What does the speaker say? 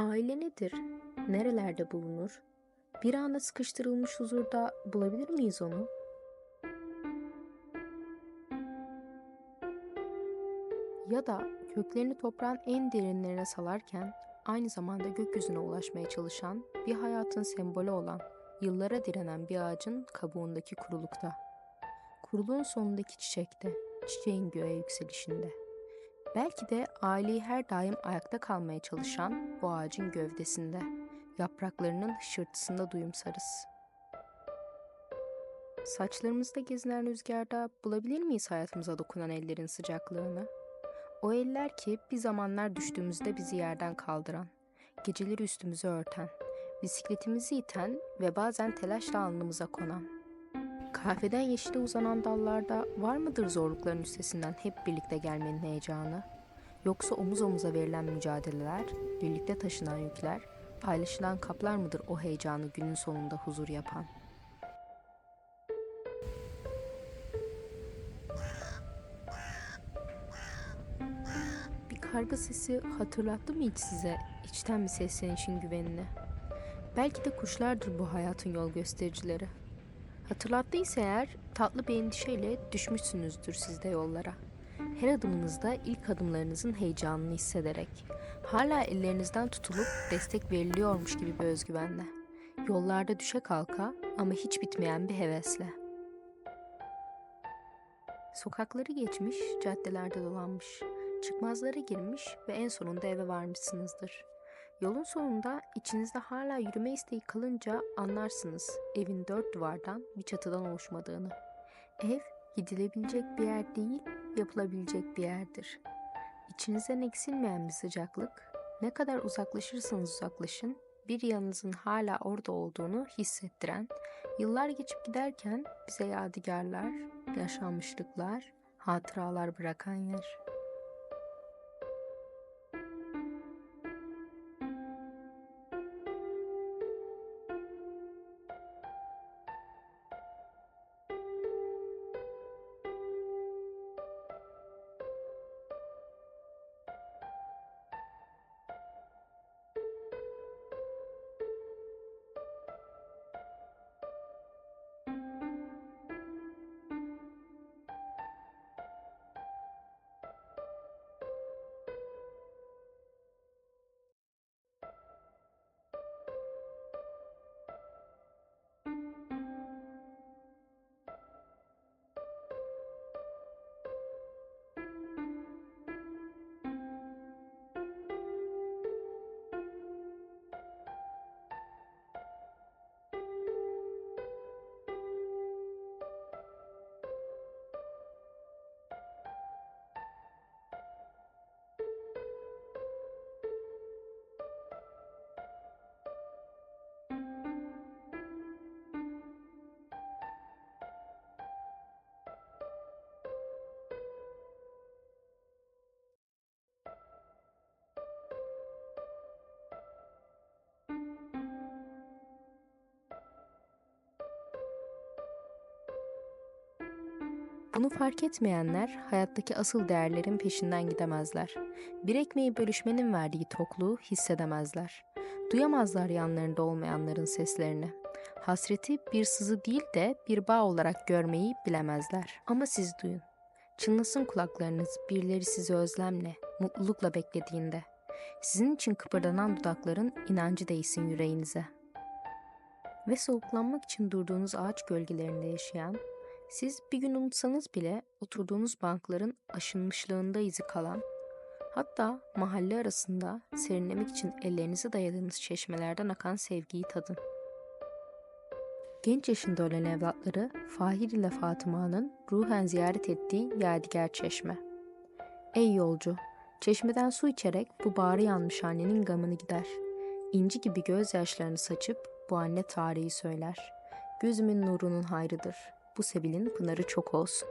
Aile nedir? Nerelerde bulunur? Bir anda sıkıştırılmış huzurda bulabilir miyiz onu? Ya da köklerini toprağın en derinlerine salarken aynı zamanda gökyüzüne ulaşmaya çalışan bir hayatın sembolü olan yıllara direnen bir ağacın kabuğundaki kurulukta. Kuruluğun sonundaki çiçekte, çiçeğin göğe yükselişinde. Belki de aileyi her daim ayakta kalmaya çalışan bu ağacın gövdesinde, yapraklarının hışırtısında duyumsarız. Saçlarımızda gezinen rüzgarda bulabilir miyiz hayatımıza dokunan ellerin sıcaklığını? O eller ki bir zamanlar düştüğümüzde bizi yerden kaldıran, geceleri üstümüzü örten, bisikletimizi iten ve bazen telaşla alnımıza konan. Kahveden yeşile uzanan dallarda var mıdır zorlukların üstesinden hep birlikte gelmenin heyecanı? Yoksa omuz omuza verilen mücadeleler, birlikte taşınan yükler, paylaşılan kaplar mıdır o heyecanı günün sonunda huzur yapan? Bir karga sesi hatırlattı mı hiç size içten bir seslenişin güvenini? Belki de kuşlardır bu hayatın yol göstericileri. Hatırlattıysa eğer tatlı bir endişeyle düşmüşsünüzdür siz de yollara. Her adımınızda ilk adımlarınızın heyecanını hissederek, hala ellerinizden tutulup destek veriliyormuş gibi bir özgüvenle. Yollarda düşe kalka ama hiç bitmeyen bir hevesle. Sokakları geçmiş, caddelerde dolanmış, çıkmazlara girmiş ve en sonunda eve varmışsınızdır. Yolun sonunda içinizde hala yürüme isteği kalınca anlarsınız evin dört duvardan bir çatıdan oluşmadığını. Ev gidilebilecek bir yer değil, yapılabilecek bir yerdir. İçinizden eksilmeyen bir sıcaklık, ne kadar uzaklaşırsanız uzaklaşın, bir yanınızın hala orada olduğunu hissettiren, yıllar geçip giderken bize yadigarlar, yaşanmışlıklar, hatıralar bırakan yer. Bunu fark etmeyenler hayattaki asıl değerlerin peşinden gidemezler. Bir ekmeği bölüşmenin verdiği tokluğu hissedemezler. Duyamazlar yanlarında olmayanların seslerini. Hasreti bir sızı değil de bir bağ olarak görmeyi bilemezler. Ama siz duyun. Çınlasın kulaklarınız birileri sizi özlemle, mutlulukla beklediğinde. Sizin için kıpırdanan dudakların inancı değsin yüreğinize. Ve soğuklanmak için durduğunuz ağaç gölgelerinde yaşayan, siz bir gün unutsanız bile oturduğunuz bankların aşınmışlığında izi kalan, hatta mahalle arasında serinlemek için ellerinizi dayadığınız çeşmelerden akan sevgiyi tadın. Genç yaşında ölen evlatları Fahir ile Fatıma'nın ruhen ziyaret ettiği yadigar çeşme. Ey yolcu, çeşmeden su içerek bu bağrı yanmış annenin gamını gider. İnci gibi gözyaşlarını saçıp bu anne tarihi söyler. Gözümün nurunun hayrıdır.'' Bu Sebil'in pınarı çok olsun.